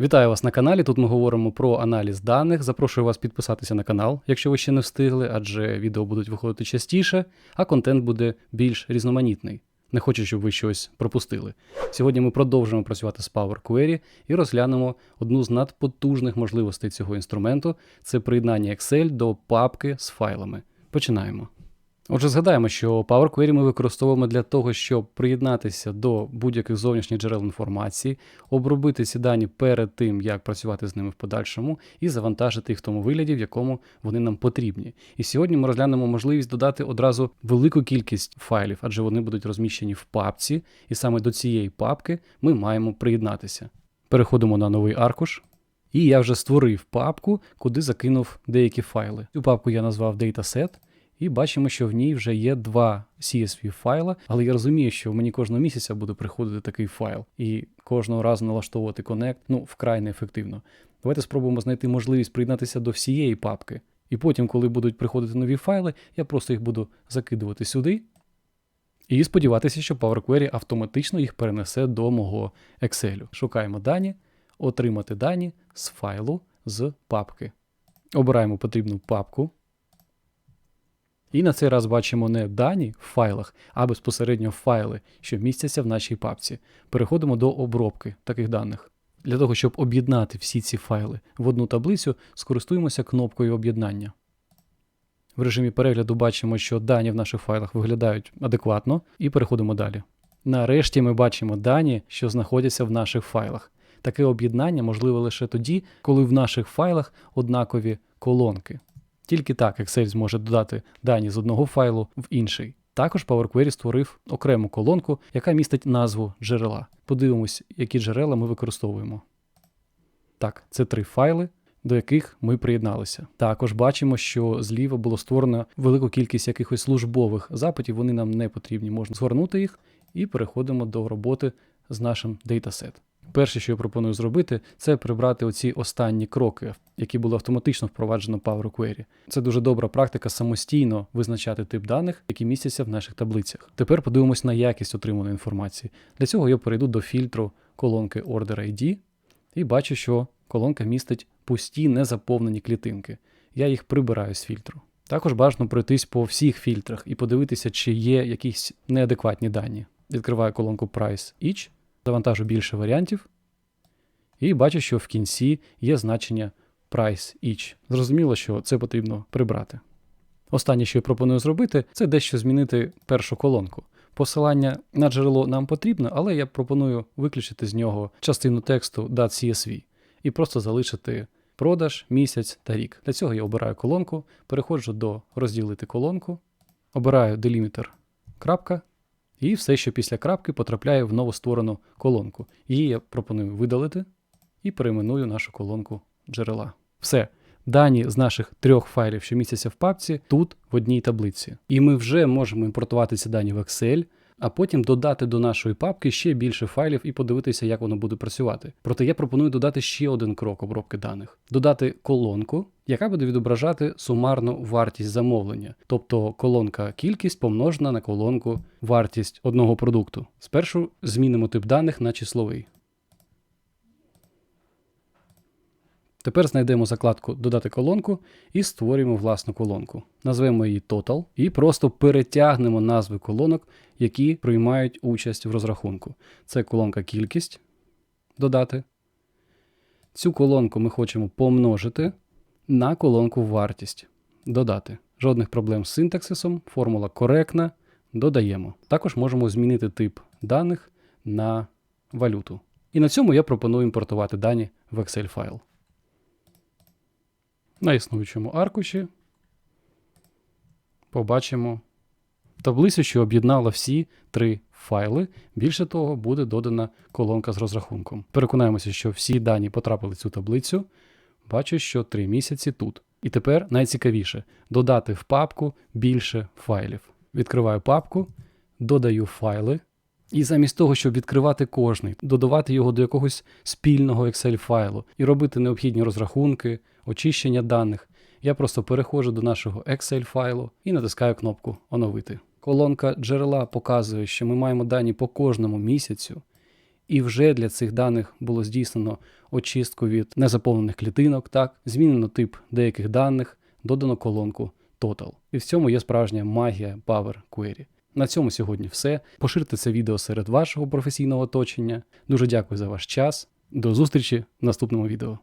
Вітаю вас на каналі. Тут ми говоримо про аналіз даних. Запрошую вас підписатися на канал, якщо ви ще не встигли, адже відео будуть виходити частіше, а контент буде більш різноманітний. Не хочу, щоб ви щось пропустили. Сьогодні ми продовжимо працювати з Power Query і розглянемо одну з надпотужних можливостей цього інструменту це приєднання Excel до папки з файлами. Починаємо. Отже, згадаємо, що Power Query ми використовуємо для того, щоб приєднатися до будь-яких зовнішніх джерел інформації, обробити ці дані перед тим, як працювати з ними в подальшому, і завантажити їх в тому вигляді, в якому вони нам потрібні. І сьогодні ми розглянемо можливість додати одразу велику кількість файлів, адже вони будуть розміщені в папці, і саме до цієї папки ми маємо приєднатися. Переходимо на новий аркуш. І я вже створив папку, куди закинув деякі файли. Цю папку я назвав Dataset. І бачимо, що в ній вже є два CSV файла, але я розумію, що мені кожного місяця буде приходити такий файл, і кожного разу налаштовувати Connect, ну, вкрай неефективно. Давайте спробуємо знайти можливість приєднатися до всієї папки. І потім, коли будуть приходити нові файли, я просто їх буду закидувати сюди. І сподіватися, що Power Query автоматично їх перенесе до мого Excel. Шукаємо дані, отримати дані з файлу з папки. Обираємо потрібну папку. І на цей раз бачимо не дані в файлах, а безпосередньо файли, що містяться в нашій папці. Переходимо до обробки таких даних. Для того, щоб об'єднати всі ці файли в одну таблицю, скористуємося кнопкою об'єднання. В режимі перегляду бачимо, що дані в наших файлах виглядають адекватно, і переходимо далі. Нарешті ми бачимо дані, що знаходяться в наших файлах. Таке об'єднання можливе лише тоді, коли в наших файлах однакові колонки. Тільки так Excel зможе додати дані з одного файлу в інший. Також Power Query створив окрему колонку, яка містить назву джерела. Подивимось, які джерела ми використовуємо. Так, це три файли, до яких ми приєдналися. Також бачимо, що зліва було створено велику кількість якихось службових запитів, вони нам не потрібні. Можна згорнути їх і переходимо до роботи з нашим датасет. Перше, що я пропоную зробити, це прибрати оці останні кроки, які було автоматично впроваджено Power Query. Це дуже добра практика самостійно визначати тип даних, які містяться в наших таблицях. Тепер подивимось на якість отриманої інформації. Для цього я перейду до фільтру колонки Order ID і бачу, що колонка містить пусті незаповнені клітинки. Я їх прибираю з фільтру. Також бажано пройтись по всіх фільтрах і подивитися, чи є якісь неадекватні дані. Відкриваю колонку Price Each завантажу більше варіантів, і бачу, що в кінці є значення price each. Зрозуміло, що це потрібно прибрати. Останнє, що я пропоную зробити, це дещо змінити першу колонку. Посилання на джерело нам потрібно, але я пропоную виключити з нього частину тексту .csv і просто залишити продаж, місяць та рік. Для цього я обираю колонку, переходжу до розділити колонку, обираю delimiter крапка, і все, що після крапки потрапляє в новостворену колонку. Її я пропоную видалити і перейменую нашу колонку джерела. Все. Дані з наших трьох файлів, що містяться в папці, тут в одній таблиці. І ми вже можемо імпортувати ці дані в Excel, а потім додати до нашої папки ще більше файлів і подивитися, як воно буде працювати. Проте я пропоную додати ще один крок обробки даних: додати колонку, яка буде відображати сумарну вартість замовлення, тобто колонка кількість помножена на колонку вартість одного продукту. Спершу змінимо тип даних на числовий. Тепер знайдемо закладку Додати колонку і створюємо власну колонку. Назвемо її Total і просто перетягнемо назви колонок, які приймають участь в розрахунку. Це колонка Кількість додати. Цю колонку ми хочемо помножити на колонку Вартість додати. Жодних проблем з синтаксисом, формула коректна. Додаємо. Також можемо змінити тип даних на валюту. І на цьому я пропоную імпортувати дані в Excel файл. На існуючому аркуші побачимо таблицю, що об'єднала всі три файли. Більше того, буде додана колонка з розрахунком. Переконаємося, що всі дані потрапили в цю таблицю. Бачу, що три місяці тут. І тепер найцікавіше додати в папку більше файлів. Відкриваю папку, додаю файли. І замість того, щоб відкривати кожний, додавати його до якогось спільного Excel файлу і робити необхідні розрахунки, очищення даних, я просто переходжу до нашого Excel файлу і натискаю кнопку Оновити. Колонка джерела показує, що ми маємо дані по кожному місяцю, І вже для цих даних було здійснено очистку від незаповнених клітинок, так, змінено тип деяких даних, додано колонку Total. І в цьому є справжня магія Power Query. На цьому сьогодні все. Поширте це відео серед вашого професійного оточення. Дуже дякую за ваш час. До зустрічі в наступному відео.